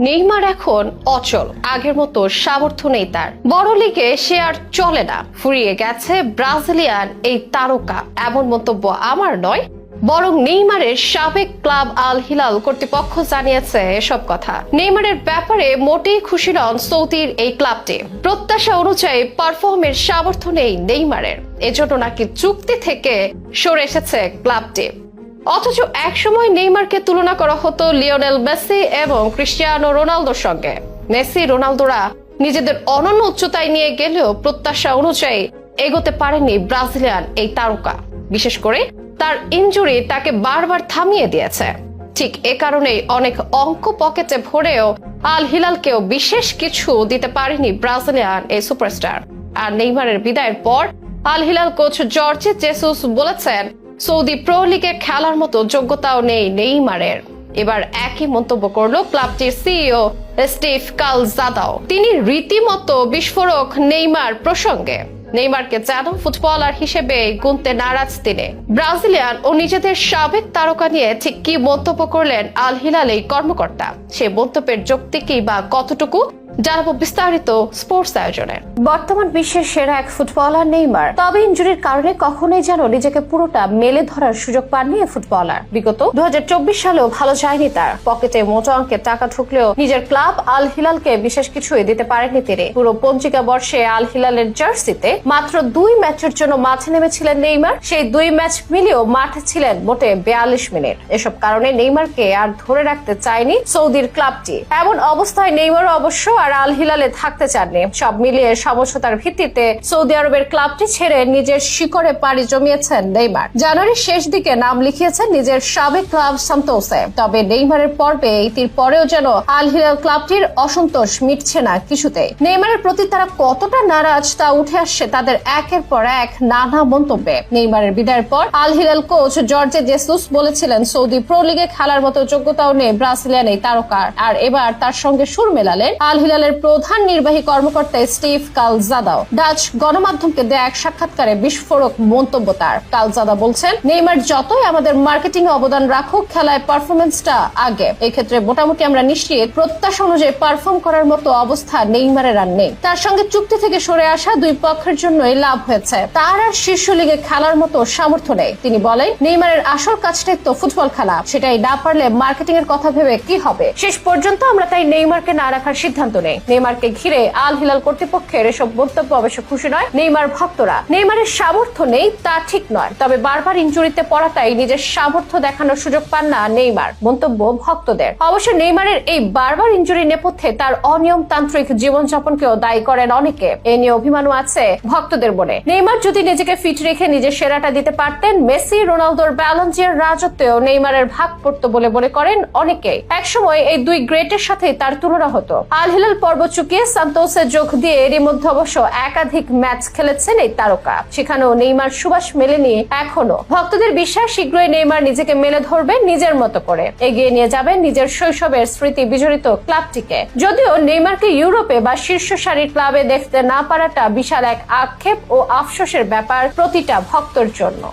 Neymar এখন অচল, আগের মতো সামর্থ্য নেই তার। বড় লিগে সে আর চলে না। ফুরিয়ে গেছে ব্রাজিলিয়ান এই তারকা। এমন মন্তব্য আমার নয়। বরং নেইমারের সাবেক ক্লাব আল হিলাল কর্তৃপক্ষ জানিয়েছে এসব কথা। নেইমারের ব্যাপারে মোটেই খুশি নন সৌদির এই ক্লাবটি। প্রত্যাশা অনুযায়ী পারফর্মের সামর্থ্য নেই নেইমারের। এজন্য নাকি চুক্তি থেকে সরে এসেছে ক্লাবটি। অথচ একসময় নেইমারকে তুলনা করা হতো লিওনেল মেসি এবং ক্রিস্টিয়ানো রোনালদোর সঙ্গে। মেসি, রোনালদোরা নিজেদের অনন্য উচ্চতায় নিয়ে গেলেও প্রত্যাশা অনুযায়ী এগোতে পারেনি ব্রাজিলিয়ান এই তারকা। বিশেষ করে তার ইঞ্জুরি তাকে বারবার থামিয়ে দিয়েছে। ঠিক এ কারণেই অনেক অঙ্ক পকেটে ভরেও আল হিলালকেও বিশেষ কিছু দিতে পারেনি ব্রাজিলিয়ান এই সুপারস্টার। আর নেইমারের বিদায়ের পর Al Hilal coach Jorge Jesus বলেছেন, সৌদি প্রো লিগে খেলার মতো যোগ্যতাও নেই নেইমারের। এবার একই মন্তব্য করল ক্লাবটির সিইও স্টিভ কালজাদাও। তিনি রীতিমতো বিস্ফোরক নেইমার প্রসঙ্গে। নেইমারকে যেন ফুটবলার হিসেবে গুনতে নারাজ তিনি। ব্রাজিলিয়ান ও নিজেদের সাবেক তারকা নিয়ে ঠিক কি মন্তব্য করলেন আল হিলাল এই কর্মকর্তা? সে মন্তব্যের যুক্তি কি বা কতটুকু? জানাব বিস্তারিত স্পোর্টস আয়োজনে। বর্তমান বিশ্বের সেরা এক ফুটবলার নেইমার। তবে ইনজুরির কারণে কখনোই যেন নিজেকে পুরোটা মেলে ধরার সুযোগ পাননি এই ফুটবলার বিগত দু সালেও ভালো যায়নি তার। পকেটে মোটা অঙ্কের টাকা ঢুকলেও নিজের ক্লাব আল হিলালকে বিশেষ কিছুই দিতে পারেননি তিনি। পুরো পঞ্জিকা বর্ষে আল হিলালের জার্সিতে মাত্র দুই ম্যাচের জন্য মাঠে নেমেছিলেন নেইমার। সেই দুই ম্যাচ মিলিয়েও মাঠে ছিলেন মোটে বেয়াল্লিশ মিনিট। এসব কারণে নেইমারকে আর ধরে রাখতে চায়নি সৌদির ক্লাবটি। এমন অবস্থায় নেইমার অবশ্য আর আল হিলালে থাকতে চাননি। সব মিলিয়ে সমঝোতার ভিত্তিতে সৌদি আরবের ক্লাবটি ছেড়ে নিজের শিকড়ে পাড়ি জমিয়েছেন নেইমার। জানুয়ারির শেষ দিকে নাম লিখিয়েছেন নিজের সাবেক ক্লাব সান্তোসে। তবে নেইমারের পর্বে ইতির পরেও যেন আল হিলাল ক্লাবটির অসন্তোষ মিটছে না কিছুতে নেইমারের প্রতি তারা কতটা নারাজ তা উঠে আসছে তাদের একের পর এক নানা মন্তব্যে। নেইমারের বিদায়ের পর Al Hilal coach Jorge Jesus বলেছিলেন, সৌদি প্রো লিগে খেলার মতো যোগ্যতাও নেই ব্রাজিলিয়ান এই তারকার। আর এবার তার সঙ্গে সুর মেলালেন আল হিলালের প্রধান নির্বাহী কর্মকর্তা স্টিভ কালজাদাও ডাচ গণমাধ্যমকে দেয়া এক সাক্ষাৎকারে বিস্ফোরক মন্তব্য তার। কালজাদা বলছেন, নেইমার যতই আমাদের মার্কেটিং অবদান রাখুক, খেলায় পারফরমেন্সটা আগে। এক্ষেত্রে মোটামুটি আমরা নিশ্চিত, প্রত্যাশা অনুযায়ী পারফর্ম করার মতো অবস্থা নেইমারের আর নেই। তার সঙ্গে চুক্তি থেকে সরে আসা দুই পক্ষের জন্যই লাভ হয়েছে। তার আর শীর্ষ লিগে খেলার মতো সামর্থ্য নেই। তিনি বলেন, নেইমারের আসল কাজটাই তো ফুটবল খেলা। সেটাই না পারলে মার্কেটিং এর কথা ভেবে কি হবে? শেষ পর্যন্ত আমরা তাই নেইমারকে না রাখার সিদ্ধান্ত নেই নেইমারকে ঘিরে আল হিলাল কর্তৃপক্ষের এসব মন্তব্য অবশ্য খুশি নয় নেইমার ভক্তরা। নেইমারের সামর্থ্য নেই, তা ঠিক নয়। তবে বারবার ইনজুরিতে পড়াটাই নিজের সামর্থ্য দেখানোর সুযোগ পান না নেইমার, মন্তব্য ভক্তদের। অবশ্য নেইমারের এই বারবার ইনজুরি নেপথ্যে তার অনিয়মতান্ত্রিক জীবনযাপনকেও দায়ী করেন অনেকে। এ নিয়ে অভিমানও আছে ভক্তদের বলে নেইমার যদি নিজেকে ফিট রেখে নিজের সেরাটা দিতে পারতেন, মেসি, রোনালদোর ব্যালন্সিয়ার রাজত্বেও নেইমারের ভাগ পড়তো বলে মনে করেন অনেকেই। একসময় এই দুই গ্রেটের সাথে তার তুলনা হতো। আল হিলাল পর্ব চুকিয়ে সান্তোসে যোগ দিয়ে এরই মধ্যে অবশ্য একাধিক ম্যাচ খেলেছেন এই তারকা। সেখানেও নেইমার সুবাস মেলেনি এখনও। ভক্তদের বিশ্বাস, শীঘ্রই নেইমার নিজেকে মেলে ধরবে নিজের মতো করে। এগিয়ে নিয়ে যাবেন নিজের শৈশবের স্মৃতি বিজড়িত ক্লাবটিকে। যদিও নেইমারকে ইউরোপে বা শীর্ষ সারির ক্লাবে দেখতে না পারাটা বিশাল এক আক্ষেপ ও আফসোসের ব্যাপার প্রতিটা ভক্তর জন্য।